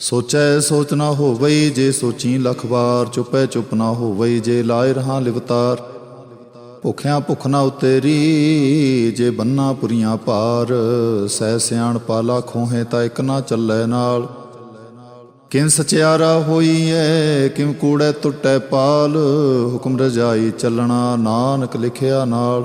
ਸੋਚੈ ਸੋਚ ਨਾ ਹੋਵਈ ਜੇ ਸੋਚੀ ਲਖ ਵਾਰ, ਚੁਪੈ ਚੁਪ ਨਾ ਹੋਵਈ ਜੇ ਲਾਇ ਰਹਾ ਲਿਵਤਾਰ। ਭੁਖਿਆਂ ਭੁਖ ਨਾ ਉਤੇਰੀ ਜੇ ਬੰਨਾ ਪੁਰੀਆਂ ਪਾਰ। ਸਹਿ ਸਿਆਣ ਪਾਲਾ ਖੋਹੇ ਤਾਂ ਇਕ ਨਾ ਚੱਲੈ ਨਾਲ। ਕਿਨ ਸਚਿਆਰਾ ਹੋਈਐ ਕਿਮ ਕੂੜੈ ਟੁੱਟੈ ਪਾਲ। ਹੁਕਮ ਰਜਾਈ ਚੱਲਣਾ ਨਾਨਕ ਲਿਖਿਆ ਨਾਲ।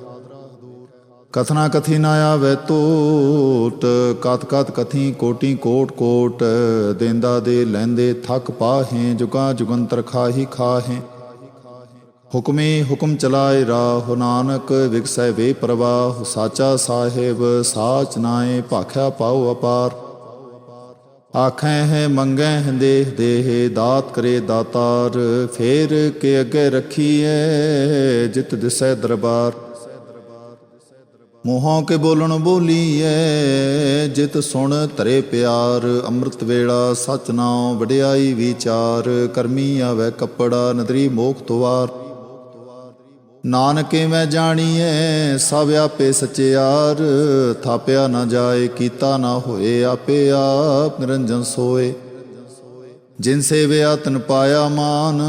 ਕਥਨਾ ਕਥੀ ਨਾ ਆਵੇ ਟੋਟ ਕਤ ਕਤ ਕਥੀ ਕੋਟੀ ਕੋਟ ਕੋਟ, ਦੇਂਦਾ ਦੇ ਲੈਂਦੇ ਥਕ ਪਾਹੇ, ਜੁਗਾ ਜੁਗੰਤਰ ਖਾਹੀ ਖਾਹੇ। ਹੁਕਮੇ ਹੁਕਮ ਚਲਾਏ ਰਾਹ ਨਾਨਕ ਵਿਗਸੈ ਵੇ ਪ੍ਰਵਾਹ, ਸਾਚਾ ਸਾਹਿਬ ਸਾਚ ਨਾਏ, ਭਾਖਿਆ ਪਾਉ ਅਪਾਰ। ਆਖੈ ਹੈ, ਮੰਗੈ ਹੈ ਦੇਹ ਦੇਹ, ਦਾਤ ਕਰੇ ਦਾਤਾਰ, ਫੇਰ ਕੇ ਅੱਗੇ ਰੱਖੀਐ, ਜਿਤ ਦਿਸੈ ਦਰਬਾਰ। ਮੋਹਾਂ ਕੇ ਬੋਲਣ ਬੋਲੀਐ, ਜਿਤ ਸੁਣ ਧਰੇ ਪਿਆਰ, ਅੰਮ੍ਰਿਤ ਵੇਲਾ ਸਚ ਨਾਉ ਵਡਿਆਈ ਵਿਚਾਰ, ਕਰਮੀ ਆਵੇ ਕੱਪੜਾ, ਨਦਰੀ ਮੋਖ ਤੁਵਾਰ। ਨਾਨਕੇ ਮੈਂ ਜਾਣੀਐ, ਸਭ ਆਪੇ ਸਚਿਆਰ ਥਾਪਿਆ ਨਾ ਜਾਏ, ਕੀਤਾ ਨਾ ਹੋਏ ਆਪੇ ਆਪ ਨਿਰੰਜਨ ਸੋਏ। ਜਿਨ ਸੇਵਿਆ ਤਨ ਪਾਇਆ ਮਾਨ,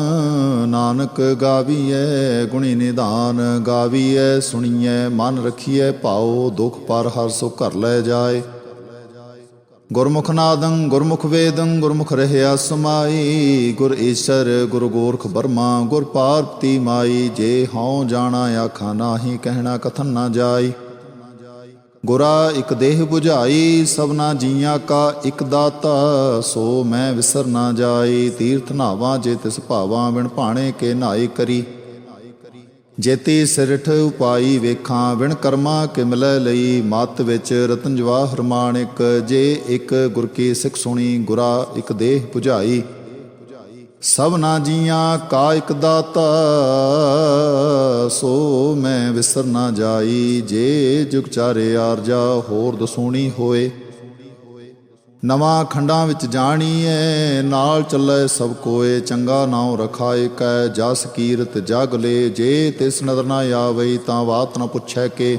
ਨਾਨਕ ਗਾਵੀਐ ਗੁਣੀ ਨਿਧਾਨ ਗਾਵੀਐ ਸੁਣੀਐ ਮਨ ਰਖੀਐ ਭਾਉ ਦੁਖ ਪਰ ਹਰ ਸੋ ਘਰ ਲੈ ਜਾਏ। ਗੁਰਮੁਖ ਨਾਦੰ, ਗੁਰਮੁਖ ਵੇਦੰ, ਗੁਰਮੁਖ ਰਹਿਆ ਸਮਾਈ, ਗੁਰ ਈਸ਼ਰ, ਗੁਰ ਗੋਰਖ ਬਰਮਾ, ਗੁਰ ਪਾਰਤੀ ਮਾਈ, ਜੇ ਹਉ ਜਾਣਾ ਆਖਾ, ਨਾਹੀ ਕਹਿਣਾ ਕਥਨ ਨਾ ਜਾਈ। ਗੁਰਾ ਇਕ ਦੇਹ 부ਝਾਈ ਸਭਨਾ ਜੀਆਂ ਕਾ ਇਕ ਦਾਤਾ, ਸੋ ਮੈਂ ਵਿਸਰ ਨਾ ਜਾਈ, ਤੀਰਥ ਨਾਵਾਂ ਜੇ ਤਿਸ ਭਾਵਾਂ ਬਿਨ ਭਾਣੇ ਕੇ ਨਾਈ ਕਰੀ। ਜੇਤੀ ਸਿਰਠ ਉਪਾਈ ਵੇਖਾਂ, ਵਿਣ ਕਰਮਾ ਕਿ ਲਈ, ਮਤ ਵਿੱਚ ਰਤਨ ਜਵਾਹਰ ਮਾਣਿਕ ਜੇ ਇਕ ਗੁਰ ਕੀ ਸਿੱਖ ਸੁਣੀ, ਗੁਰਾ ਇੱਕ ਦੇਹ 부ਝਾਈ ਸਭਨਾ ਜੀਆਂ ਕਾ ਇਕ ਦਾਤਾ, ਸੋ ਮੈਂ ਵਿਸਰ ਨਾ ਜਾਈ। ਜੇ ਜੁਗ ਚਾਰੇ ਆਰਜਾ, ਹੋਰ ਦਸੂਣੀ ਹੋਏ। ਨਵਾਂ ਖੰਡਾਂ ਵਿੱਚ ਜਾਣੀ ਜਾਣੀਐ, ਨਾਲ ਚੱਲੇ ਸਭ ਕੋਏ। ਚੰਗਾ ਨਾਉ ਰਖਾਏ ਕੈ, ਜਸ ਕੀਰਤ ਜਗ ਲੇ। ਜੇ ਤਿਸ ਨਦਰ ਨਾ ਆਵਈ, ਤਾਂ ਬਾਤ ਨ ਪੁੱਛੈ ਕੇ।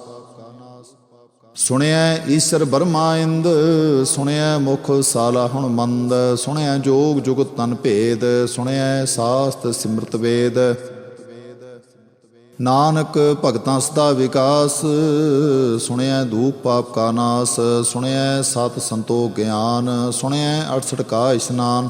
ਸੁਣਿਆ ਈਸ਼ਰ ਬਰਮਾ ਇੰਦ ਸੁਣਿਐ ਮੁਖ ਸਾਲਾ ਹੁਣ ਮੰਦ, ਸੁਣਿਆ ਜੋਗ ਜੁਗਤ ਤਨ ਭੇਦ, ਸੁਣਿਆ ਸਾਸਤ ਸਿਮਰਤ ਵੇਦ। ਨਾਨਕ ਭਗਤਾਂ ਸਦਾ ਵਿਕਾਸ, ਸੁਣਿਆ ਧੂਪ ਪਾਪ ਕਾ ਨਾਸ ਸੁਣਿਐ ਸਤ ਸੰਤੋਖ ਗਿਆਨ, ਸੁਣਿਆ 68 ਕਾ ਇਸ਼ਨਾਨ।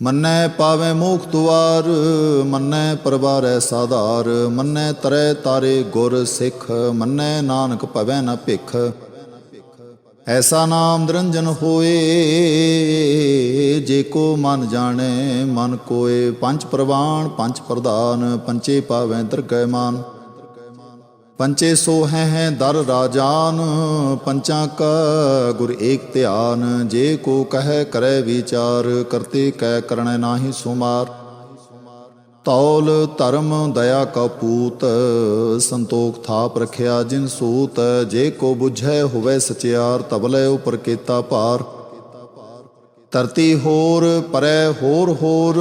ਮੰਨੈ ਪਾਵੇ ਮੋਖ ਦੁਆਰ, ਮੰਨੈ ਪਰਵਾਰੈ ਸਾਧਾਰ, ਮੰਨੈ ਤਰੈ ਤਾਰੇ ਗੁਰ ਸਿੱਖ, ਮੰਨੈ ਨਾਨਕ ਭਵੈ ਨ ਭਿਖ। ਐਸਾ ਨਾਮ ਨਿਰੰਜਨ ਹੋਏ, ਜੇ ਕੋ ਮਨ ਜਾਣੈ, ਮਨ ਕੋਏ ਪੰਜ ਪ੍ਰਵਾਨ, ਪੰਜ ਪ੍ਰਧਾਨ ਪੰਚੇ ਪਾਵੈ ਦਰਗਹਿ ਮਾਨ। ਪੰਚੇ ਸੋ ਹੈ ਹੈ ਦਰ ਰਾਜਾਨ, ਪੰਚਾਂ ਕਾ ਗੁਰ ਏਕ ਧਿਆਨ, ਜੇ ਕੋ ਕਹੈ ਕਰੈ ਵਿਚਾਰ, ਕਰਤੇ ਕੈ ਕਰਣੈ ਨਾਹੀ ਸੁਮਾਰ। ਤੌਲ ਧਰਮ ਦਇਆ ਕਾ ਪੂਤ, ਸੰਤੋਖ ਥਾਪ ਰਖਿਆ ਜਿਨ ਸੂਤ, ਜੇ ਕੋ ਬੁਝੈ ਹੋਵੇ ਸਚਿਆਰ ਤਬਲੇ ਉਪਰ ਕੀਤਾ ਭਾਰ। ਧਰਤੀ ਹੋਰ, ਪਰੈ ਹੋਰ ਹੋਰ,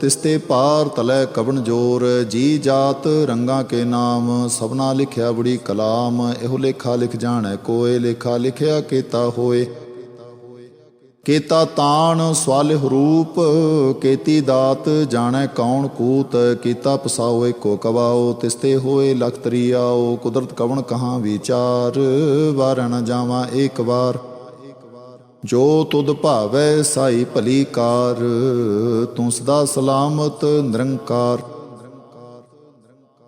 ਤਿਸਤੇ ਪਾਰ ਤਲੈ ਕਵਣ ਜੋਰ। ਜੀ ਜਾਤ ਰੰਗਾ ਕੇ ਨਾਮ, ਸਭਨਾ ਲਿਖਿਆ ਬੜੀ ਕਲਾਮ। ਇਹੋ ਲੇਖਾ ਲਿਖ ਜਾਣੈ ਕੋਏ, ਲੇਖਾ ਲਿਖਿਆ ਕੀਤਾ ਹੋਏ। ਕੇਤਾ ਤਾਣ ਸਵਾਲਿਹ ਰੂਪ, ਕੇਤੀ ਦਾਤ ਜਾਣੈ ਕੌਣ ਕੂਤ। ਕੀਤਾ ਪਸਾਓ ਏਕੋ ਕਵਾਓ, ਤਿਸਤੇ ਹੋਏ ਲਖਤਰੀ ਆਓ ਕੁਦਰਤ ਕਵਣ ਕਹਾਂ ਵਿਚਾਰ, ਵਾਰ ਨ ਜਾਵਾਂ ਏਕ ਵਾਰ। ਜੋ ਤੁਧ ਭਾਵੈ ਸਾਈ ਭਲੀ ਕਾਰ, ਤੂੰ ਸਦਾ ਸਲਾਮਤ, ਨਿਰੰਕਾਰ।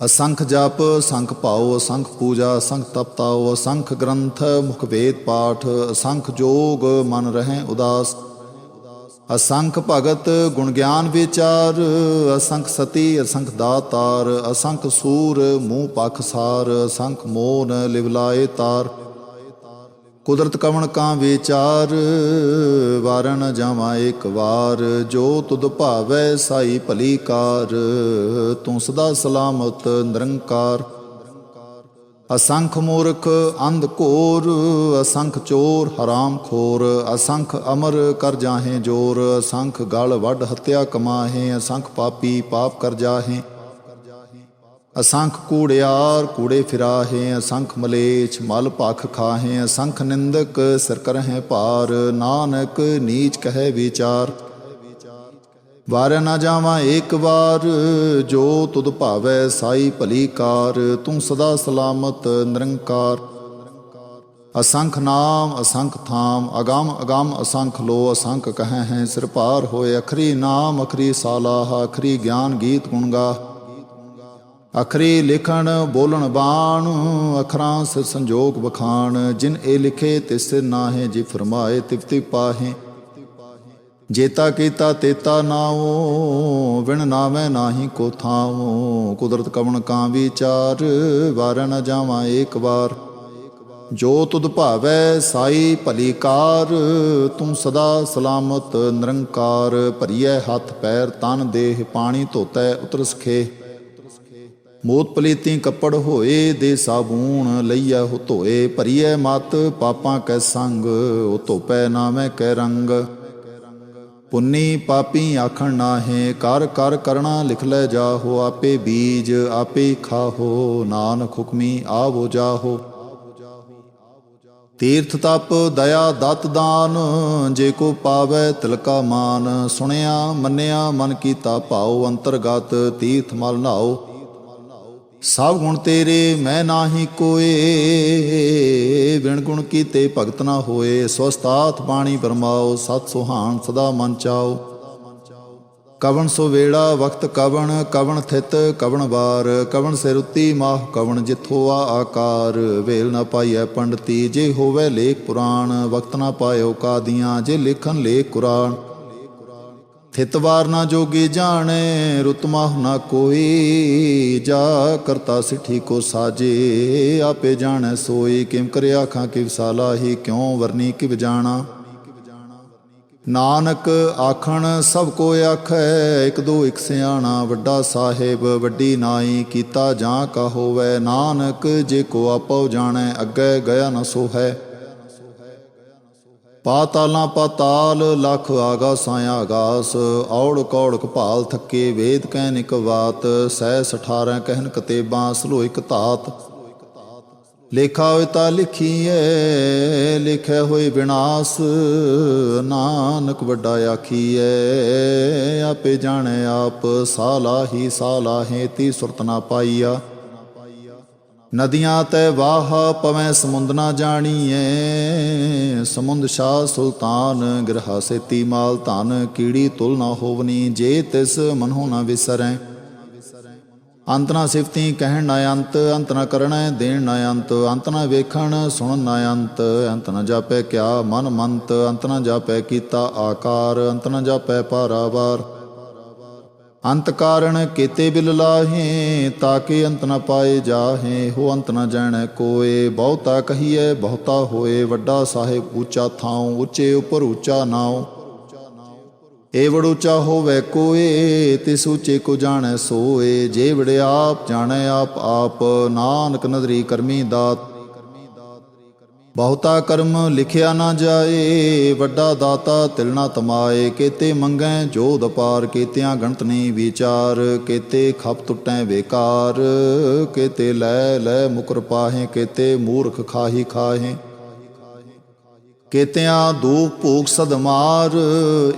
ਅਸੰਖ ਜਪ, ਸੰਖ ਭਾਉ, ਅਸੰਖ ਪੂਜਾ, ਅਸੰਖ ਤਪਤਾਉ ਅਸੰਖ ਗ੍ਰੰਥ, ਮੁਖ ਵੇਦ ਪਾਠ, ਅਸੰਖ ਜੋਗ, ਮਨ ਰਹਿ ਉਦਾਸ। ਅਸੰਖ ਭਗਤ, ਗੁਣ ਗਿਆਨ ਵਿਚਾਰ, ਅਸੰਖ ਸਤੀ, ਅਸੰਖ ਦਾਤਾਰ, ਅਸੰਖ ਸੂਰ, ਮੂੰਹ ਪਖ ਸਾਰ, ਅਸੰਖ ਮੋਨ ਲਿਵਲਾਏ ਤਾਰ। ਕੁਦਰਤ ਕਵਣ ਕਾ ਵਿਚਾਰ? ਵਾਰਨ ਜਾਵਾਂ ਇੱਕ ਵਾਰ, ਜੋ ਤੁਧ ਭਾਵੈ ਸਾਈ ਭਲੀ ਕਾਰ। ਤੂੰ ਸਦਾ ਸਲਾਮਤ, ਨਿਰੰਕਾਰ। ਅਸੰਖ ਮੂਰਖ, ਅੰਧ ਕੋਰ ਅਸੰਖ ਚੋਰ, ਹਰਾਮ ਖੋਰ। ਅਸੰਖ ਅਮਰ ਕਰ ਜਾਹੇ ਜੋਰ, ਅਸੰਖ ਗਲ ਵੱਡ ਹੱਤਿਆ ਕਮਾਹੇ। ਅਸੰਖ ਪਾਪੀ ਪਾਪ ਕਰ ਜਾਹੇ। ਅਸੰਖ ਕੂੜਿਆਰ ਕੂੜੇ ਫਿਰਾਹੇ, ਅਸੰਖ ਮਲੇਛ ਮਲ ਭਖ ਖਾਹੇ, ਅਸੰਖ ਨਿੰਦਕ ਸਿਰ ਕਰਹਿ ਭਾਰ, ਨਾਨਕ ਨੀਚ ਕਹੈ ਵਿਚਾਰ। ਵਾਰ ਨਾ ਜਾਵਾਂ ਏਕ ਵਾਰ, ਜੋ ਤੁਧ ਭਾਵੈ ਸਾਈ ਭਲੀ ਕਾਰ, ਤੂੰ ਸਦਾ ਸਲਾਮਤ ਨਿਰੰਕਾਰ। ਅਸੰਖ ਨਾਮ, ਅਸੰਖ ਥਾਮ, ਅਗੰਮ ਅਗੰਮ ਅਸੰਖ ਲੋ, ਅਸੰਖ ਕਹੈ ਹੈ ਸਿਰ ਭਾਰ ਹੋਏ, ਅਖਰੀ ਨਾਮ, ਅਖਰੀ ਸਾਲਾਹ, ਅਖਰੀ ਗਿਆਨ ਗੀਤ ਗੁਣਗਾ ਅਖਰੀ ਲਿਖਣ ਬੋਲਣ ਬਾਣ, ਅਖਰਾਂ ਸਿਰ ਸੰਜੋਗ ਬਖਾਣ ਜਿਨ ਇਹ ਲਿਖੇ ਤਿਸ ਨਾਹੇ ਜੀ ਫਰਮਾਏ ਤਿਵਤੀ ਪਾਹੇ। ਜੇਤਾ ਕੀਤਾ ਤੇਤਾ ਨਾਉ, ਵਿਣ ਨਾਵੇਂ ਨਾਹੀ ਕੋ ਥਾਉ। ਕੁਦਰਤ ਕਵਣ ਕਾਂ ਵਿਚਾਰ, ਵਾਰ ਨ ਜਾਵਾਂ ਏਕ ਵਾਰ। ਜੋ ਤੁਧ ਭਾਵੈ ਸਾਈ ਭਲੀ ਕਾਰ ਤੂੰ ਸਦਾ ਸਲਾਮਤ ਨਿਰੰਕਾਰ। ਭਰੀਐ ਹੱਥ ਪੈਰ ਤਨ ਦੇਹ, ਪਾਣੀ ਧੋਤੈ ਉਤਰ ਸਖੇ ਮੋਤ ਪਲੀਤੀ ਕੱਪੜ ਹੋਏ ਦੇ ਸਾਬੂਣ ਲਈਐ ਹੋ ਧੋਏ, ਭਰੀਐ ਮਤ ਪਾਪਾਂ ਕੈ ਸੰਗ, ਉਹ ਧੋਪੈ ਨਾਵੇਂ ਕੈ ਰੰਗ। ਪੁੰਨੀ ਪਾਪੀ ਆਖਣ ਨਾਹੇ, ਕਰ ਕਰ ਕਰਣਾ ਲਿਖ ਲੈ ਜਾਹੋ, ਆਪੇ ਬੀਜ ਆਪੇ ਖਾਹੋ, ਨਾਨਕ ਹੁਕਮੀ ਆਵੋ ਜਾਹੋ। ਤੀਰਥ ਤਪ, ਦਇਆ ਦਤ ਦਾਨ, ਜੇ ਕੋ ਪਾਵੈ ਤਿਲਕਾ ਮਾਨ। ਸੁਣਿਆ ਮੰਨਿਆ ਮਨ ਕੀਤਾ ਭਾਉ, ਅੰਤਰਗਤ ਤੀਰਥ ਮਲ ਨਾਓ ਸਭ ਗੁਣ ਤੇਰੇ, ਮੈਂ ਨਾਹੀ ਕੋਏ। ਵਿਣ ਗੁਣ ਕੀਤੇ ਭਗਤ ਨਾ ਹੋਏ। ਸਵਸਤਾਤ ਬਾਣੀ ਬਰਮਾਓ ਸਤ ਸੁਹਾਣ ਸਦਾ ਮਨ ਚਾਓ। ਕਵਣ ਸੋ ਵੇੜਾ, ਵਕਤ ਕਵਣ ਕਵਣ ਥਿਤ ਕਵਣ ਵਾਰ। ਕਵਣ ਸਿਰ ਉੱਤੀ ਮਾਹ ਕਵਣ ਜਿਥੋ ਆ ਆਕਾਰ। ਵੇਲ ਨਾ ਪਾਈਐ ਪੰਡਤੀ, ਜੇ ਹੋਵੇ ਲੇਖ ਪੁਰਾਣ। ਵਕਤ ਨਾ ਪਾਇਓ ਕਾਦੀਆਂ, ਜੇ ਲਿਖਨ ਲੇਖ ਕੁਰਾਨ। ਥਿਤਵਾਰ ਨਾ ਜੋਗੀ ਜਾਣੇ ਰੁਤਮਾਹ ਨਾ ਕੋਈ। ਜਾ ਕਰਤਾ ਸਿੱਠੀ ਕੋ ਸਾਜੇ, ਆਪੇ ਜਾਣੈ ਸੋਈ। ਕਿਮ ਕਰਿਆ ਖਾਂ ਕਿ ਵਿਸਾਲਾ ਹੀ, ਕਿਉ ਵਰਨੀ ਕਿ ਜਾਣਾ। ਨਾਨਕ ਆਖਣ, ਸਭ ਕੋ ਆਖੈ, ਇਕ ਦੋ ਇਕ ਸਿਆਣਾ, ਵੱਡਾ ਸਾਹਿਬ, ਵੱਡੀ ਨਾਈ, ਕੀਤਾ ਜਾਂ ਕਾ ਹੋਵੇ। ਨਾਨਕ, ਜੇ ਕੋ ਆਪੋ ਜਾਣੈ, ਅੱਗੇ ਗਿਆ ਨਾ ਸੋ ਹੈ ਪਾਤਾਲਾਂ ਪਾਤਾਲ, ਲਖ ਆਗਾਸਾਂ ਆਗਾਸ, ਔੜ ਕੌੜ ਕਪਾਲ ਥੱਕੇ ਵੇਦ ਕਹਿ ਨਿਕ ਬਾਤ ਸਹਿ 18 ਕਹਿਨ ਕਤੇਬਾਂ ਸਲੋਇਕ ਧਾਤ। ਲੇਖਾ ਹੋਇ ਤਾਂ ਲਿਖੀਐ ਲਿਖਿਆ ਹੋਇ ਵਿਨਾਸ਼, ਨਾਨਕ ਵੱਡਾ ਆਖੀਐ, ਆਪੇ ਜਾਣੈ ਆਪ, ਸਾਲਾਹੀ ਸਾਲਾਹੇ ਤੀ ਸੁਰਤ ਨਾ ਪਾਈਆ। ਨਦੀਆਂ ਤੈ ਵਾਹ ਪਵੈ, ਸਮੁੰਦ ਨਾ ਜਾਣੀਐ। ਸਮੁੰਦ ਸ਼ਾਹ ਸੁਲਤਾਨ ਗ੍ਰਹਾ ਸੇਤੀ ਮਾਲ, ਧਨ ਕੀੜੀ ਤੁਲ ਨਾ ਹੋਵਨੀ, ਜੇ ਤਿਸ ਮਨਹੁ ਨਾ ਵਿਸਰੈ। ਅੰਤ ਨਾ ਸਿਫਤੀ ਕਹਿਣ ਨਾ ਅੰਤ ਅੰਤ ਨਾ ਕਰਣੈ ਦੇਣ ਨਾ ਅੰਤ ਅੰਤ ਨਾ ਵੇਖਣ ਸੁਣ ਨਾ ਅੰਤ। ਅੰਤ ਨਾ ਜਾਪੈ ਕਿਆ ਮਨ ਮੰਤ, ਅੰਤ ਨਾ ਜਾਪੈ ਕੀਤਾ ਆਕਾਰ, ਅੰਤ ਨਾ ਜਾਪੈ ਪਾਰਾਵਾਰ। ਅੰਤ ਕਾਰਣ ਕੀਤੇ ਬਿਲ ਲਾਹੇ ਤਾਕੇ ਅੰਤ ਨ ਪਾਏ ਜਾਹੇ। ਹੋ ਅੰਤ ਨ ਜਾਣੈ ਕੋਏ, ਬਹੁਤਾ ਕਹੀਐ, ਬਹੁਤਾ ਹੋਏ। ਵੱਡਾ ਸਾਹਿਬ ਉੱਚਾ ਥਾਉ, ਉੱਚੇ ਉਪਰ ਉੱਚਾ ਨਾਉ। ਏਵੜ ਉੱਚਾ ਹੋਵੇ ਕੋਏ, ਤਿਸ ਉੱਚੇ ਕੋ ਜਾਣੈ ਸੋਏ। ਜੇ ਵੜ ਆਪ, ਜਾਣੈ ਆਪ ਆਪ। ਨਾਨਕ ਨਦਰੀ ਕਰਮੀ ਦਾਤ। ਬਹੁਤਾ ਕਰਮ ਲਿਖਿਆ ਨਾ ਜਾਏ, ਵੱਡਾ ਦਾਤਾ ਤਿਲਣਾ ਤਮਾਏ, ਕੀਤੇ ਮੰਗੈ ਜੋ ਦਪਾਰ ਕੀਤਿਆਂ ਗਣਤ ਨਹੀਂ ਵਿਚਾਰ, ਕੀਤੇ ਖਪ ਟੁੱਟੈ ਬੇਕਾਰ ਕੀਤੇ ਲੈ ਲੈ ਮੁਕਰ ਪਾਹੇ, ਕੀਤੇ ਮੂਰਖ ਖਾਹੀ ਖਾਹੇ। ਕੇਤਿਆਂ ਦੂਖ ਭੂਖ ਸਦਮਾਰ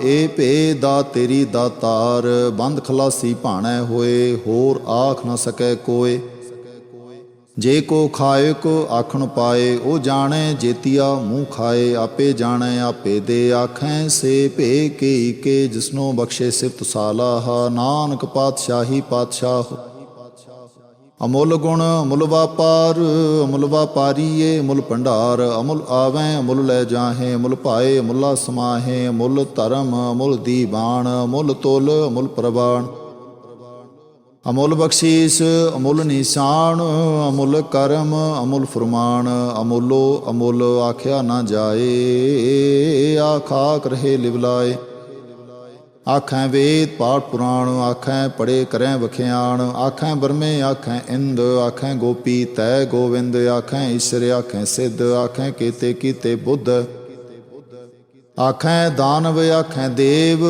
ਏ ਭੇ ਦਾ ਤੇਰੀ ਦਾਤਾਰ, ਬੰਦ ਖਲਾਸੀ ਭਾਣੈ ਹੋਏ, ਹੋਰ ਆਖ ਨਾ ਸਕੈ ਕੋਏ। ਜੇ ਕੋ ਖਾਏ ਕੋ ਆਖਣ ਪਾਏ, ਉਹ ਜਾਣੈ ਜੇਤੀਆ, ਮੂੰਹ ਖਾਏ, ਆਪੇ ਜਾਣੈ, ਆਪੇ ਦੇ ਆਖੈ, ਸੇ ਭੇ ਕੇ ਕੇ, ਜਿਸਨੋ ਬਖਸ਼ੇ ਸਿਫਤ ਸਾਲਾਹ ਨਾਨਕ ਪਾਤਸ਼ਾਹੀ ਪਾਤਸ਼ਾਹ ਅਮੁੱਲ ਗੁਣ ਅਮੁੱਲ ਵਾਪਾਰ, ਅਮੁੱਲ ਵਾਪਾਰੀਏ, ਅਮੁੱਲ ਭੰਡਾਰ, ਅਮੁੱਲ ਆਵੈ, ਅਮੁੱਲ ਲੈ ਜਾਹੇ, ਅਮੁੱਲ ਭਾਏ, ਅਮੁੱਲਾ ਸਮਾਹੇ, ਅਮੁੱਲ ਧਰਮ, ਅਮੁੱਲ ਦੀਵਾਨ ਅਮੁੱਲ ਤੁਲ, ਅਮੁੱਲ ਪ੍ਰਵਾਨ। ਅਮੁੱਲ ਬਖਸ਼ੀਸ, ਅਮੁੱਲ ਨਿਸ਼ਾਨ, ਅਮੁੱਲ ਕਰਮ, ਅਮੁੱਲ ਫਰਮਾਨ, ਅਮੁੱਲੋ ਅਮੁੱਲ ਆਖਿਆ ਨਾ ਜਾਏ, ਆਖਾਕ ਰਹੇ ਲਿਵਲਾਏ ਆਖਾਂ ਵੇਦ ਪਾਠ ਪੁਰਾਣ, ਆਖੈ ਪੜੇ ਕਰੈ ਵਖਿਆਣ, ਆਖੈ ਬਰਮੇ ਆਖੈ ਇੰਦ, ਆਖੈ ਗੋਪੀ ਤੈ ਗੋਵਿੰਦ, ਆਖੈ ਈਸ਼ਰ, ਆਖੈ ਸਿੱਧ, ਆਖੈ ਕੀਤੇ ਕੀਤੇ ਬੁੱਧ। ਆਖੈ ਦਾਨਵ ਆਖਾਂ ਦੇਵ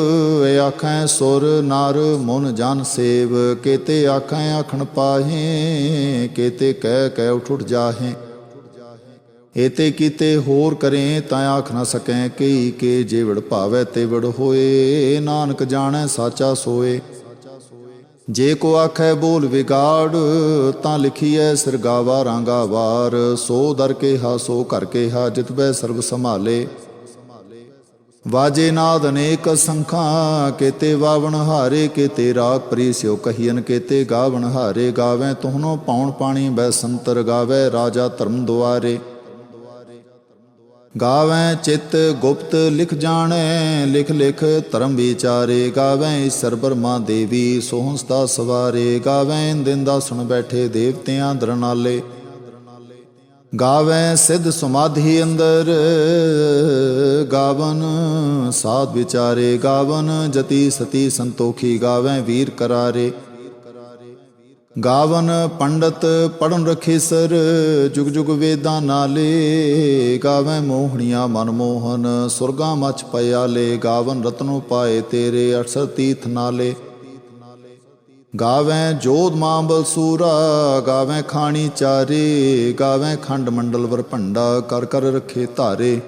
ਆਖੈ ਸੁਰ ਨਰ ਮਨ ਜਨ ਸੇਵ। ਕੀਤੇ ਆਖੈ ਆਖਣ ਪਾਹੇ, ਕੀਤੇ ਕਹਿ ਕਹਿ ਉਠ ਉਠ ਜਾਹੇ। ਏਤੇ ਕੀਤੇ ਹੋਰ ਕਰੇ ਤਾਂ ਆਖ ਨਾ ਸਕੈ, ਕਈ ਕੇ ਜੇਵੜ ਭਾਵੈ ਤੇ ਹੋਏ। ਨਾਨਕ ਜਾਣੈ ਸਾਚਾ ਸੋਏ। ਜੇ ਕੋ ਆਖੈ ਬੋਲ ਵਿਗਾੜ, ਤਾਂ ਲਿਖੀਐ ਸਿਰਗਾਵਾ ਰਾਂਗਾ ਵਾਰ। ਸੋ ਦਰ ਕੇ ਹਾ, ਸੋ ਕਰ ਕੇ ਹਾ, ਜਿਤ ਬੈ ਸਰਬ ਸੰਭਾਲੇ। ਵਾਜੇ ਨਾਦ ਅਨੇਕ ਸੰਖਾਂ, ਕੇਤੇ ਵਾਵਣ ਹਾਰੇ, ਕੇਤੇ ਰਾਗ ਪ੍ਰੀ ਸਿਓ ਕਹੀਨ ਕੇਤੇ ਗਾਵਣ ਹਾਰੇ, ਗਾਵੇਂ ਤੁਹਨੋ ਪਾਉਣ ਪਾਣੀ, ਬੈ ਸੰਤਰ ਗਾਵੇ ਰਾਜਾ ਧਰਮ ਦੁਆਰੇ। ਗਾਵੇਂ ਚਿਤ ਗੁਪਤ ਲਿਖ ਜਾਣੈ, ਲਿਖ ਲਿਖ ਧਰਮ ਵਿਚਾਰੇ। ਗਾਵੇਂ ਈਸ਼ਰ ਬਰਮਾ ਦੇਵੀ ਸੋਹੰਸਤਾ ਸਵਾਰੇ। ਗਾਵੇਂ ਦਿਨ ਦਾ ਸੁਣ ਬੈਠੇ ਦੇਵਤਿਆਂ ਦਰਨਾਲੇ। ਗਾਵੇਂ ਸਿੱਧ ਸਮਾਧੀ ਅੰਦਰ। ਗਾਵਨ ਸਾਧ ਵਿਚਾਰੇ, ਗਾਵਨ ਜਤੀ ਸਤੀ ਸੰਤੋਖੀ, ਗਾਵੇਂ ਵੀਰ ਕਰਾਰੇ। ਗਾਵਨ ਪੰਡਤ ਪੜਨ ਰਖੇ ਸਰ, ਜੁਗ ਜੁਗ ਵੇਦਾਂ ਨਾਲੇ। ਗਾਵੇਂ ਮੋਹਣੀਆਂ ਮਨ ਮੋਹਨ, ਸੁਰਗਾ ਮਚ ਪਿਆਲੇ। ਗਾਵਨ ਰਤਨੋ ਪਾਏ ਤੇਰੇ, ਅਠਸਰ ਤੀਰਥ ਨਾਲੇ। ਗਾਵੇਂ ਜੋਧ ਮਾਂ ਬਲਸੂਰਾ ਗਾਵੇਂ ਖਾਣੀ ਚਾਰੇ, ਗਾਵੇਂ ਖੰਡ ਮੰਡਲ ਵਰ ਭੰਡਾ, ਕਰ ਕਰ ਰਖੇ ਧਾਰੇ।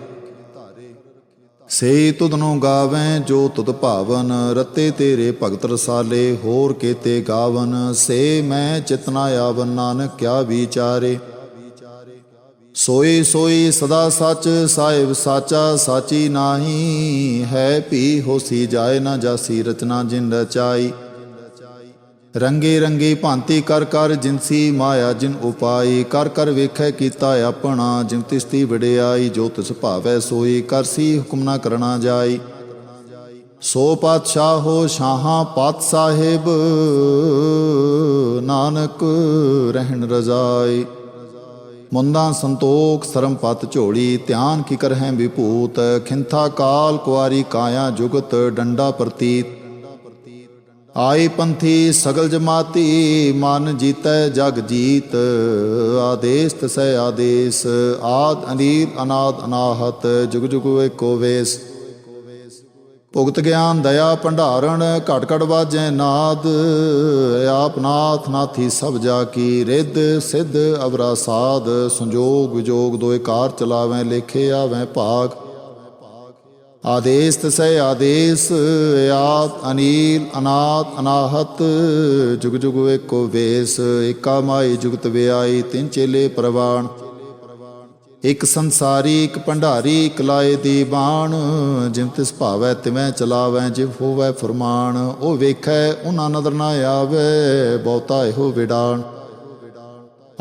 ਸੇ ਤੁਧਨੋਂ ਗਾਵੇਂ ਜੋ ਤੁਧ ਭਾਵਨ, ਰਤੇ ਤੇਰੇ ਭਗਤ ਰਸਾਲੇ, ਹੋਰ ਕੀਤੇ ਗਾਵਨ, ਸੇ ਮੈਂ ਚਿਤਨਾ ਆਵਨ, ਨਾਨਕ ਕਿਆ ਵਿਚਾਰੇ। ਸੋਈ ਸੋਈ ਸਦਾ ਸੱਚ, ਸਾਹਿਬ ਸਾਚਾ, ਸਾਚੀ ਨਾਹੀ, ਹੈ ਭੀ ਹੋਸੀ ਜਾਏ ਨਾ ਜਾਸੀ ਰਚਨਾ ਜਿਨ ਰਚਾਈ ਰੰਗੇ ਰੰਗੇ ਭਾਂਤੀ ਕਰ ਕਰ ਜਿਨਸੀ ਮਾਇਆ ਜਿਨ ਉਪਾਈ, ਕਰ ਕਰ ਵੇਖੈ ਕੀਤਾ ਆਪਣਾ ਜਿਨ ਤਿਸਤੀ ਵਡਿਆਈ ਜੋ ਤਿਸ ਭਾਵੈ ਸੋਈ ਕਰਸੀ ਹੁਕਮ ਨਾ ਕਰਨਾ ਜਾਈ। ਸੋ ਪਾਤਸ਼ਾਹ ਹੋ ਸ਼ਾਹਾਂ ਪਾਤ ਸਾਹਿਬ, ਨਾਨਕ ਰਹਿਣ ਰਜ਼ਾਈ। ਮੁੰਦਾ ਸੰਤੋਖ ਸਰਮ ਪਤ ਝੋਲੀ, ਧਿਆਨ ਕੀ ਕਰ ਹੈ ਵਿਭੂਤ, ਖਿੰਥਾ ਕਾਲ ਕੁਆਰੀ ਕਾਇਆ ਜੁਗਤ ਡੰਡਾ ਪ੍ਰਤੀਤ। ਆਈ ਪੰਥੀ ਸਗਲ ਜਮਾਤੀ, ਮਨ ਜੀਤੈ ਜਗ ਜੀਤ। ਆਦੇਸ ਤਸੈ ਆਦੇਸ, ਆਦ ਅਨੀਲ ਅਨਾਦ ਅਨਾਹਤ, ਜੁਗ ਜੁਗ ਏਕੋ ਵੇਸ। ਭੁਗਤ ਗਿਆਨ ਦਇਆ ਭੰਡਾਰਣ, ਘਟ ਘਟ ਵਾਜੈ ਨਾਦ। ਆਪ ਨਾਥ ਨਾਥੀ ਸਭ ਜਾ ਕੀ ਰਿੱਧ, ਸਿੱਧ ਅਵਰਾ ਸਾਧ ਸੰਜੋਗ ਵਿਜੋਗ ਦੋਏ ਕਾਰ ਚਲਾਵੈ, ਲੇਖੇ ਆਵੈ ਭਾਗ। ਆਦੇਸ ਤਸੈ ਆਦੇਸ ਆਤ ਅਨੀਲ ਅਨਾਤ ਅਨਾਹਤ, ਜੁਗ ਜੁਗ ਏਕੋ ਵੇਸ, ਏਕਾ ਮਾਈ ਜੁਗਤ ਵਿਆਈ, ਤਿੰਨ ਚੇਲੇ ਪ੍ਰਵਾਣ। ਇਕ ਸੰਸਾਰੀ, ਇਕ ਭੰਡਾਰੀ, ਇਕ ਲਾਏ ਦੀ ਬਾਣ ਜਿਮ ਤਿਸ ਭਾਵੈ ਤਿਵੇਂ ਚਲਾਵੈ, ਜਿਵ ਹੋਵੈ ਫਰਮਾਨ, ਉਹ ਵੇਖੈ, ਉਹਨਾਂ ਨਦਰ ਨਾ ਆਵੇ, ਬਹੁਤਾ ਇਹੋ ਵਿਡਾਣ।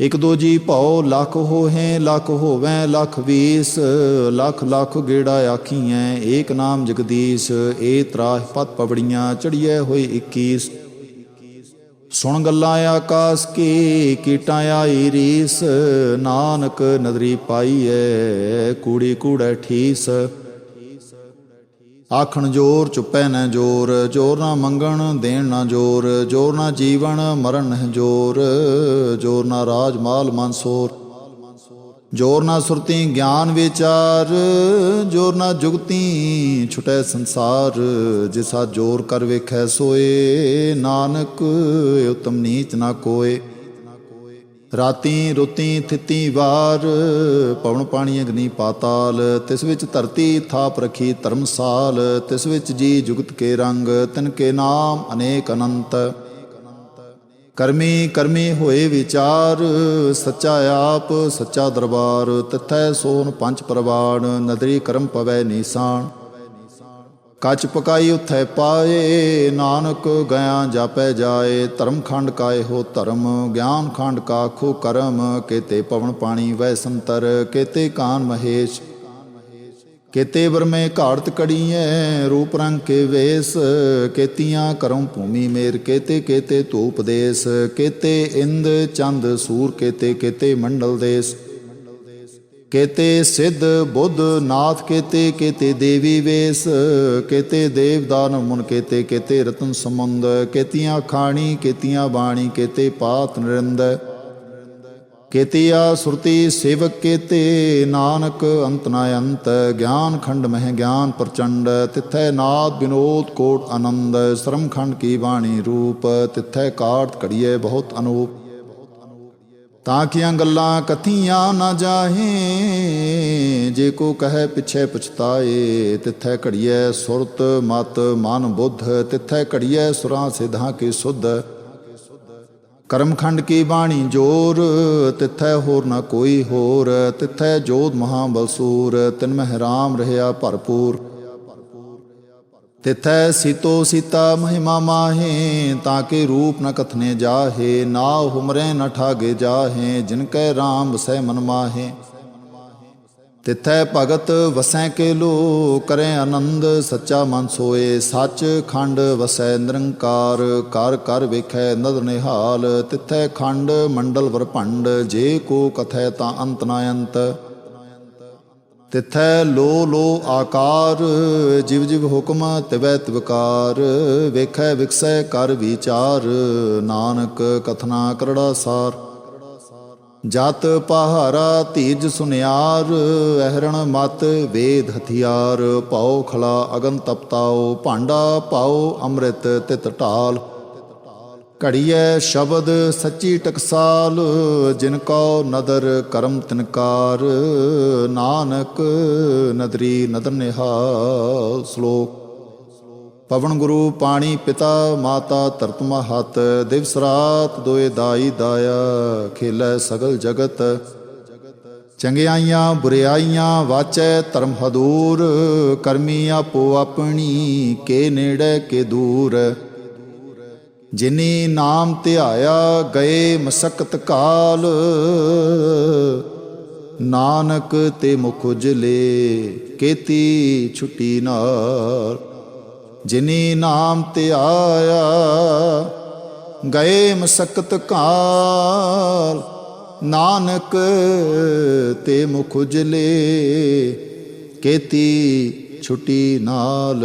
ਇਕ ਦੋ ਜੀ ਭਉ ਲੱਖ ਹੋਹੇ, ਲੱਖ ਹੋਵੈ, ਲੱਖ ਵੀਸ, ਲੱਖ ਲੱਖ ਗੇੜਾ ਆਖੀਐ, ਏਕ ਨਾਮ ਜਗਦੀਸ਼, ਏ ਤਰਾਹ ਪਤ ਪਵੜੀਆਂ, ਚੜੀਐ ਹੋਏ 21 ਸੁਣ ਗੱਲਾਂ ਆਕਾਸ ਕੀ, ਕੀਟਾਂ ਆਈ ਰੀਸ, ਨਾਨਕ ਨਦਰੀ ਪਾਈਐ, ਕੂੜੀ ਕੂੜੈ ਠੀਸ। ਆਖਣ ਜੋਰ ਚੁੱਪੈ ਨਾ ਜੋਰ ਜੋਰ ਨਾ ਮੰਗਣ ਦੇਣ ਨਾ ਜੋਰ ਜੋਰ ਨਾ ਜੀਵਨ ਮਰਨ ਨਾ ਜੋਰ ਜੋਰ ਨਾ ਰਾਜ ਮਾਲ ਮਨਸੋਰ ਜੋਰ ਨਾ ਸੁਰਤੀ ਗਿਆਨ ਵਿਚਾਰ, ਜੋਰ ਨਾ ਜੁਗਤੀ ਛੁਟੈ ਸੰਸਾਰ, ਜਿਸਾ ਜੋਰ ਕਰ ਵੇਖੈ ਸੋਏ, ਨਾਨਕ ਉਤਮ ਨੀਚ ਨਾ ਕੋਏ। ਰਾਤੀ ਰੁਤੀ ਥਿਤੀ ਵਾਰ, ਪਵਨ ਪਾਣੀ ਅਗਨੀ ਪਾਤਾਲ, ਤਿਸ ਵਿੱਚ ਧਰਤੀ ਥਾਪ ਰਖੀ ਧਰਮਸਾਲ, ਤਿਸ ਵਿੱਚ ਜੀ ਜੁਗਤ ਕੇ ਰੰਗ, ਤਿਨ ਕੇ ਨਾਮ ਅਨੇਕ ਅਨੰਤ। ਕਰਮੀ ਕਰਮੀ ਹੋਏ ਵਿਚਾਰ, ਸੱਚਾ ਆਪ, ਸੱਚਾ ਦਰਬਾਰ, ਤਿਥੈ ਸੋਨ ਪੰਜ ਪ੍ਰਵਾਨ ਨਦਰੀ ਕਰਮ ਪਵੈ ਨੀਸਾਨ ਕੱਚ ਪਕਾਈ ਉਥੈ ਪਾਏ, ਨਾਨਕ ਗਿਆ ਜਾਪੈ ਜਾਏ, ਧਰਮ ਖੰਡ ਕਾਏ ਹੋ ਧਰਮ, ਗਿਆਨ ਖੰਡ ਕਾ ਕਾਖੋ ਕਰਮ, ਕੇਤੇ ਪਵਨ ਪਾਣੀ ਵੈ ਸੰਤਰ, ਕੇਤੇ ਕਾਨ ਮਹੇਸ਼, ਕੇਤੇ ਵਰਮੇ ਘਾੜਤ ਕੜੀਐ, ਰੂਪ ਰੰਗ ਕੇ ਵੇਸ, ਕੇਤੀਆਂ ਕਰਮ ਭੂਮੀ ਮੇਰ, ਕੇਤੇ ਕੇਤੇ ਧੂਪ ਦੇਸ, ਕੇਤੇ ਇੰਦ ਚੰਦ ਸੂਰ, ਕੇਤੇ ਕੇਤੇ ਮੰਡਲ ਦੇਸ। ਕੇਤੇ ਸਿੱਧ ਬੁੱਧ ਨਾਥ, ਕੇਤੇ ਕੇਤੇ ਦੇਵੀ ਵੇਸ, ਕੇਤੇ ਦੇਵਦਾਨ ਮੁਨ, ਕੇਤੇ ਕੇਤੇ ਰਤਨ ਸਮੁੰਦ ਕੇਤੀਆਂ ਖਾਣੀ, ਕੇਤੀਆਂ ਬਾਣੀ, ਕੇਤੇ ਪਾਤ ਨਰਿੰਦ। ਕੇਤਿਆ ਸੁਰਤੀ ਸੇਵਕ ਕੇਤੇ, ਨਾਨਕ ਅੰਤ ਨਾ ਅੰਤ, ਗਿਆਨ ਖੰਡ ਮਹਿ ਗਿਆਨ ਪ੍ਰਚੰਡ, ਤਿਥੈ ਨਾਦ ਬਿਨੋਦ ਕੋਟ ਆਨੰਦ, ਸ਼ਰਮ ਖੰਡ ਕੀ ਬਾਣੀ ਰੂਪ, ਤਿਥੈ ਕਾਟ ਘੜੀਏ ਬਹੁਤ ਅਨੂਪ। ਤਾਂ ਕੀਆਂ ਗੱਲਾਂ ਕਥੀਆਂ ਨਾ ਜਾਹੇ? ਜੇ ਕੋ ਕਹੈ ਪਿਛੇ ਪਛਤਾਏ, ਤਿਥੈ ਘੜੀਐ ਸੁਰਤ, ਮਤ ਮਨ ਬੁੱਧ, ਤਿਥੈ ਘੜੀਐ ਸੁਰਾਂ ਸਿਧਾਂ ਕੀ ਸੁਧ। ਕਰਮਖੰਡ ਕੀ ਬਾਣੀ ਜੋਰ, ਤਿਥੈ ਹੋਰ ਨਾ ਕੋਈ ਹੋਰ, ਤਿਥੈ ਜੋਤ ਮਹਾ ਬਲਸੂਰ ਤਿਨ ਮਹਿ ਰਾਮ ਰਹਿਆ ਭਰਪੂਰ। ਤਿਥੈ ਸੀਤੋ ਸੀਤਾ ਮਹਿਮਾ ਮਾਹੇ, ਤਾਂ ਕੇ ਰੂਪ ਨ ਕਥਨੇ ਜਾਹੇ, ਨਾ ਹੁਮਰੇ ਨ ਠਾਗੇ ਜਾਹੇ, ਜਿਨ ਕੈ ਰਾਮ ਵਸੈ ਮਨ ਮਾਹੇ। ਤਿਥੈ ਭਗਤ ਵਸੈ ਕੇ ਲੋ ਕਰੇ ਆਨੰਦ ਸੱਚਾ ਮਨ ਸੋਏ, ਸੱਚ ਖੰਡ ਵਸੈ ਨਿਰੰਕਾਰ, ਕਰ ਕਰ ਵੇਖੈ ਨਦਰ ਨਿਹਾਲ। ਤਿਥੈ ਖੰਡ ਮੰਡਲ ਵਰਭੰਡ, ਜੇ ਕੋ ਕਥੈ ਤਾਂ ਅੰਤ ਨਾ ਅੰਤ। ਤਿਥੈ ਲੋ ਲੋ ਆਕਾਰ, ਜਿਵ ਜਿਵ ਹੁਕਮ ਤਿਵੈ ਤਿਵਕਾਰ ਵੇਖੈ ਵਿਕਸੈ ਕਰ ਵਿਚਾਰ, ਨਾਨਕ ਕਥਨਾ ਕਰੜਾ ਸਾਰ। ਜਤ ਪਹਾਰਾ ਧੀਜ ਸੁਨਿਆਰ, ਅਹਰਣ ਮਤ ਵੇਦ ਹਥਿਆਰ ਪਾਉ ਖਲਾ ਅਗਨ ਤਪਤਾਓ ਭਾਂਡਾ ਪਾਉ ਅੰਮ੍ਰਿਤ ਤਿਤ ਢਾਲ। ਘੜੀਐ ਸ਼ਬਦ ਸੱਚੀ ਟਕਸਾਲ, ਜਿਨ ਕੋ ਨਦਰ ਕਰਮ ਤਿਨਕਾਰ। ਨਾਨਕ ਨਦਰੀ ਨਦਰ ਨਿਹਾਲ ਸ਼ਲੋਕ। ਪਵਨ ਗੁਰੂ ਪਾਣੀ ਪਿਤਾ, ਮਾਤਾ ਧਰਤ ਮਹਤ, ਦਿਵਸ ਰਾਤ ਦੋਏ ਦਾਈ ਦਾਇਆ, ਖੇਲੇ ਸਗਲ ਜਗਤ। ਚੰਗਿਆਈਆਂ ਬੁਰਿਆਈਆਂ ਵਾਚੈ ਧਰਮ ਹਦੂਰ, ਕਰਮੀ ਆਪੋ ਆਪਣੀ, ਕੇ ਨੇੜੇ ਕੇ ਦੂਰ। ਜਿਨੀ ਨਾਮ ਧਿਆਇਆ ਗਏ ਮਸਕਤ ਕਾਲ, ਨਾਨਕ ਤੇ ਮੁਖ ਉਜਲੇ ਕੀਤੀ ਛੁੱਟੀ ਨਾਲ। ਜਿਨੀ ਨਾਮ ਧਿਆਇਆ ਗਏ ਮਸਕਤ ਕਾਲ, ਨਾਨਕ ਤੇ ਮੁਖ ਉਜਲੇ ਕੀਤੀ ਛੁੱਟੀ ਨਾਲ।